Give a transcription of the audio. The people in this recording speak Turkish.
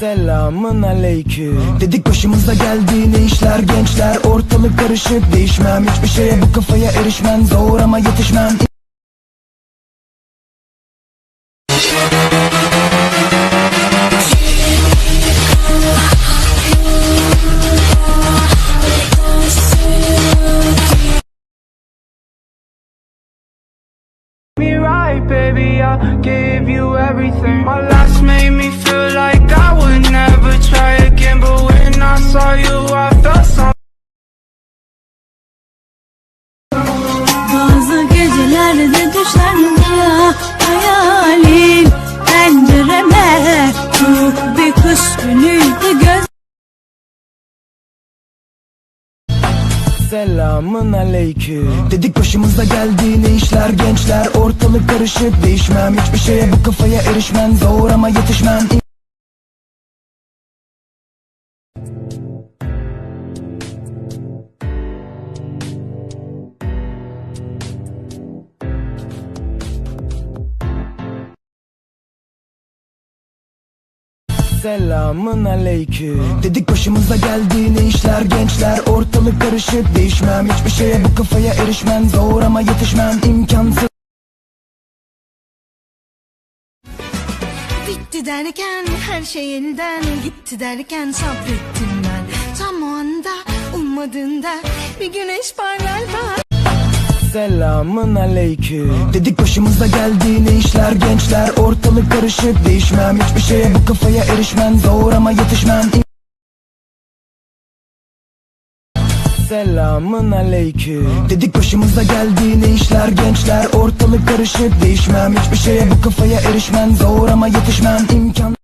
Selamın aleyküm Dedik başımıza geldi ne işler gençler Ortalık karışık değişmem Hiçbir şeye bu kafaya erişmem Zor ama yetişmem baby. I gave you everything. My last Selamın aleyküm. Dedik başımıza geldi ne işler gençler? Ortalık karışık değişmem. Hiçbir şeye bu kafaya erişmem Zor ama yetişmem Selamın aleyküm. Dedik başımıza geldi ne işler gençler Ortalık karışık. Değişmem Hiçbir şeye bu kafaya erişmem. Zor ama yetişmem imkansız. Bitti derken her şey elden gitti derken sabrettim ben. Tam o anda ummadığında bir güneş parlar bak Selamın aleyküm. Dedik başımıza geldi ne işler gençler Ortalık karışık. Değişmem Hiçbir şeye bu kafaya erişmem. Zor ama yetişmem. Selamın aleyküm. Dedik başımıza geldi ne işler gençler Ortalık karışık. Değişmem Hiçbir şeye bu kafaya erişmem. Zor ama yetişmem. İmkan